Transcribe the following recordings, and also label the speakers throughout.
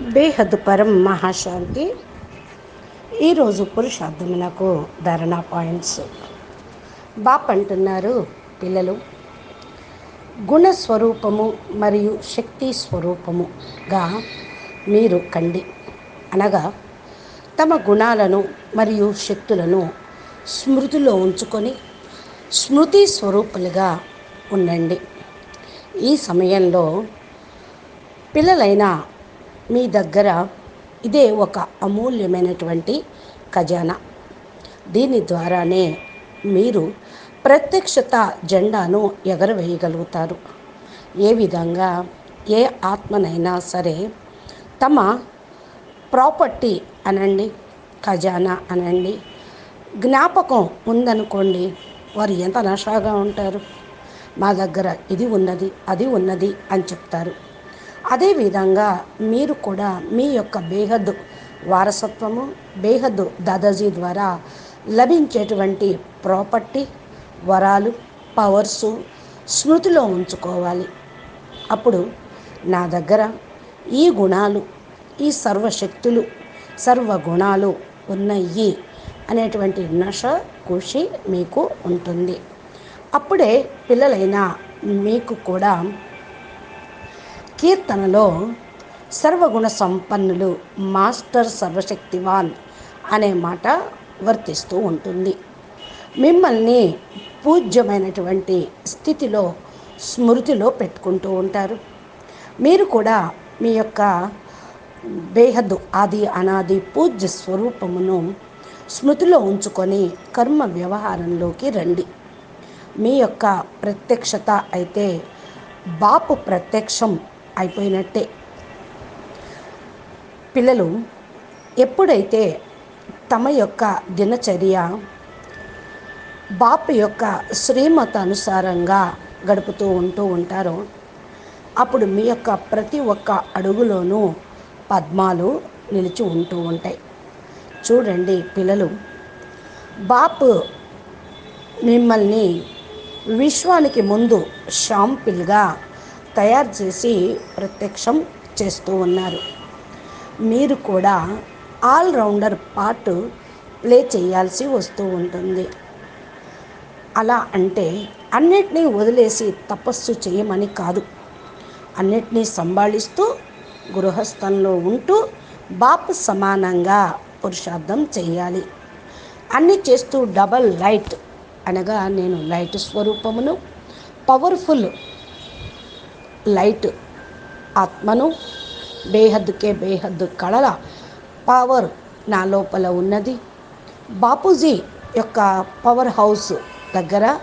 Speaker 1: బేహద్ పరం మహాశాంతి. ఈరోజు పురుషార్థమునకు ధారణా పాయింట్స్. బాప్ అంటున్నారు పిల్లలు. గుణస్వరూపము మరియు శక్తి స్వరూపముగా మీరు కండి. అనగా తమ గుణాలను మరియు శక్తులను స్మృతిలో ఉంచుకొని స్మృతి స్వరూపులుగా ఉండండి. ఈ సమయంలో పిల్లలైన మీ దగ్గర ఇదే ఒక అమూల్యమైనటువంటి ఖజానా. దీని ద్వారానే మీరు ప్రత్యక్షత జెండాను ఎగరవేయగలుగుతారు. ఏ విధంగా ఏ ఆత్మనైనా సరే తమ ప్రాపర్టీ అనండి ఖజానా అనండి జ్ఞాపకం ఉందనుకోండి వారు ఎంత నషాగా ఉంటారు? మా దగ్గర ఇది ఉన్నది అది ఉన్నది అని చెప్తారు. అదేవిధంగా మీరు కూడా మీ యొక్క బేహద్దు వారసత్వము బేహద్దు దాదాజీ ద్వారా లభించేటువంటి ప్రాపర్టీ వరాలు పవర్సు స్మృతిలో ఉంచుకోవాలి. అప్పుడు నా దగ్గర ఈ గుణాలు ఈ సర్వశక్తులు సర్వగుణాలు ఉన్నాయి అనేటువంటి నష ఖుషి మీకు ఉంటుంది. అప్పుడే పిల్లలైన మీకు కూడా కీర్తనలో సర్వగుణ సంపన్నులు మాస్టర్ సర్వశక్తివాన్ అనే మాట వర్తిస్తూ ఉంటుంది. మిమ్మల్ని పూజ్యమైనటువంటి స్థితిలో స్మృతిలో పెట్టుకుంటూ ఉంటారు. మీరు కూడా మీ యొక్క బేహద్దు ఆది అనాది పూజ్య స్వరూపమును స్మృతిలో ఉంచుకొని కర్మ వ్యవహారంలోకి రండి. మీ యొక్క ప్రత్యక్షత అయితే బాపు ప్రత్యక్షం అయిపోయినట్టే. పిల్లలు ఎప్పుడైతే తమ యొక్క దినచర్య బాపు యొక్క శ్రీమత అనుసారంగా గడుపుతూ ఉంటూ ఉంటారో అప్పుడు మీ యొక్క ప్రతి ఒక్క అడుగులోనూ పద్మాలు నిలిచి ఉంటూ ఉంటాయి. చూడండి పిల్లలు బాపు మిమ్మల్ని విశ్వానికి ముందు షాంపిల్గా తయారు చేసి ప్రత్యక్షం చేస్తూ ఉన్నారు. మీరు కూడా ఆల్రౌండర్ పార్ట్ ప్లే చేయాల్సి వస్తూ ఉంటుంది. అలా అంటే అన్నిటినీ వదిలేసి తపస్సు చేయమని కాదు. అన్నిటినీ సంభాళిస్తూ గృహస్థంలో ఉంటూ బాపు సమానంగా పురుషార్థం చేయాలి. అన్నీ చేస్తూ డబల్ లైట్ అనగా నేను లైట్ స్వరూపమును పవర్ఫుల్ లైట్ ఆత్మను బేహద్దుకే బేహద్దు కళల పవర్ నా లోపల ఉన్నది. బాపూజీ యొక్క పవర్ హౌస్ దగ్గర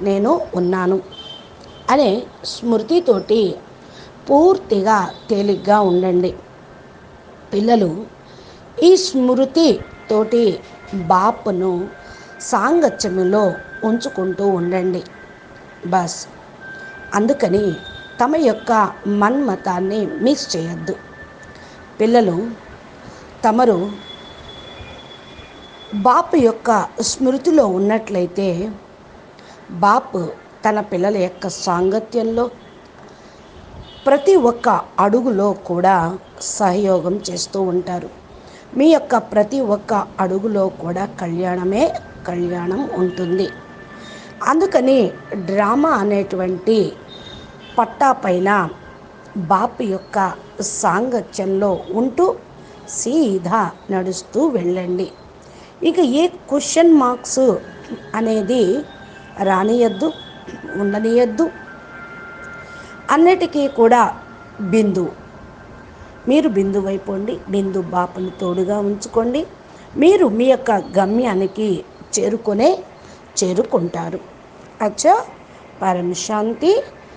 Speaker 1: నేను ఉన్నాను అనే స్మృతితోటి పూర్తిగా తేలిగ్గా ఉండండి. పిల్లలు ఈ స్మృతి తోటి బాపును సాంగత్యములో ఉంచుకుంటూ ఉండండి. బస్ అందుకని తమ యొక్క మన్మతాన్ని మిస్ చేయొద్దు. పిల్లలు తమరు బాపు యొక్క స్మృతిలో ఉన్నట్లయితే బాపు తన పిల్లల యొక్క సాంగత్యంలో ప్రతి ఒక్క అడుగులో కూడా సహయోగం చేస్తూ ఉంటారు. మీ యొక్క ప్రతి ఒక్క అడుగులో కూడా కళ్యాణమే కళ్యాణం ఉంటుంది. అందుకని డ్రామా అనేటువంటి పట్టా పైన బాపు యొక్క సాంగత్యంలో ఉంటూ సీదా నడుస్తూ వెళ్ళండి. ఇక ఏ క్వశ్చన్ మార్క్స్ అనేది రానియద్దు ఉండనియద్దు. అన్నిటికీ కూడా బిందు. మీరు బిందు అయిపోండి బిందు బాపును తోడుగా ఉంచుకోండి. మీరు మీ యొక్క గమ్యానికి చేరుకునే చేరుకుంటారు. అచ్చా పరమశాంతి.